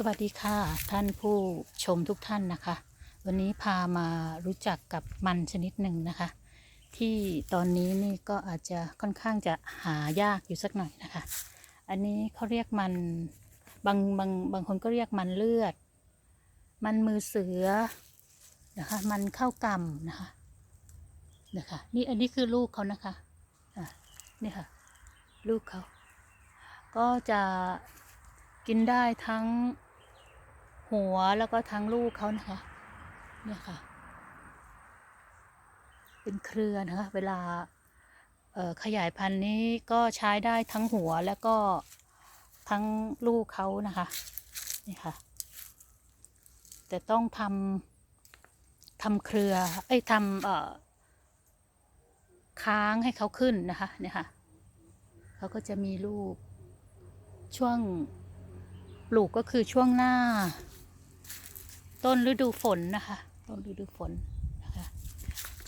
สวัสดีค่ะ ท่านผู้ชมทุกท่านนะคะ วันนี้พามารู้จักกับมันชนิดหนึ่งนะคะ ที่ตอนนี้นี่ก็อาจจะค่อนข้างจะหายากอยู่สักหน่อยนะคะ อันนี้เขาเรียกมันบางบางบางคนก็เรียกมันเลือด มันมือเสือนะคะมันเข้าวกำนะคะนะคะนี่อันนี้คือลูกเขานะคะอะนี่ค่ะ ลูกเขาก็จะกินได้ทั้ง หัวแล้วก็ทั้งลูกเขานะคะเนี่ยค่ะ เป็นเครือนะคะ เวลาขยายพันธุ์นี้ก็ใช้ได้ทั้งหัวแล้วก็ทั้งลูกเขานะคะนี่ค่ะ แต่ต้องทำทำเครือ เอ้ยทำเอ่อค้างให้เขาขึ้นนะคะเนี่ยค่ะเขาก็จะมีลูกช่วงปลูกก็คือช่วงหน้า ต้นฤดูฝนนะคะ ต้นฤดูฝนนะคะ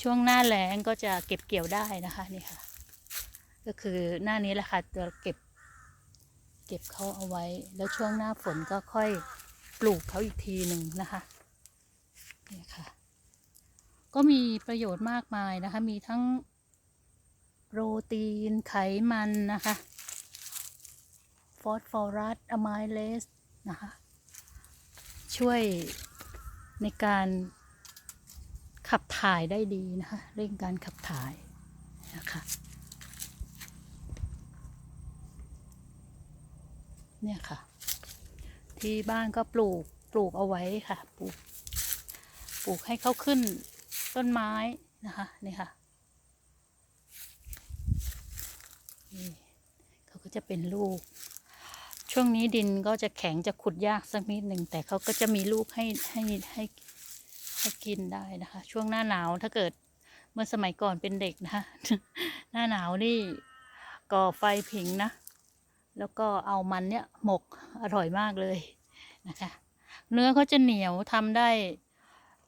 ช่วงหน้าแล้งก็จะเก็บเกี่ยวได้นะคะนี่ค่ะ ก็คือหน้านี้แหละค่ะจะเก็บ เก็บเขาเอาไว้ แล้วช่วงหน้าฝนก็ค่อยปลูกเขาอีกทีหนึ่งนะคะนี่ค่ะ ก็มีประโยชน์มากมายนะคะ มีทั้งโปรตีนไขมันนะคะฟอสฟอรัสอะไมเลสนะคะ ช่วย ในการขับถ่ายได้ดีนะคะ เร่งการขับถ่ายนะคะเนี่ยค่ะ ที่บ้านก็ปลูกปลูกเอาไว้ค่ะ ปลูก ปลูกให้เขาขึ้นต้นไม้นะคะนี่ค่ะนี่เขาก็จะเป็นลูก ช่วงนี้ดินก็จะแข็งจะขุดยากสักนิดหนึ่งแต่เขาก็จะมีลูกให้ให้ให้ให้กินได้นะคะ ช่วงหน้าหนาวถ้าเกิดเมื่อสมัยก่อนเป็นเด็กนะคะหน้าหนาวนี่ก่อไฟผิงนะ แล้วก็เอามันเนี่ยหมกอร่อยมากเลยนะคะ เนื้อเขาจะเหนียวทำได้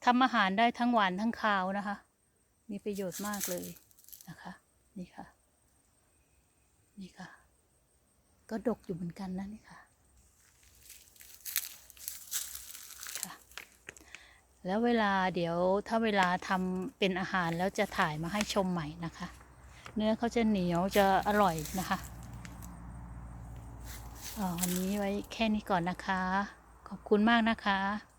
ทำอาหารได้ทั้งหวานทั้งคาวนะคะ มีประโยชน์มากเลยนะคะ นี่ค่ะ นี่ค่ะ ก็ดกอยู่เหมือนกันนะนี่ค่ะค่ะ แล้วเวลาเดี๋ยวถ้าเวลาทำเป็นอาหารแล้วจะถ่ายมาให้ชมใหม่นะคะ เนื้อเขาจะเหนียวจะอร่อยนะคะอ่าวันนี้ไว้แค่นี้ก่อนนะคะ ขอบคุณมากนะคะ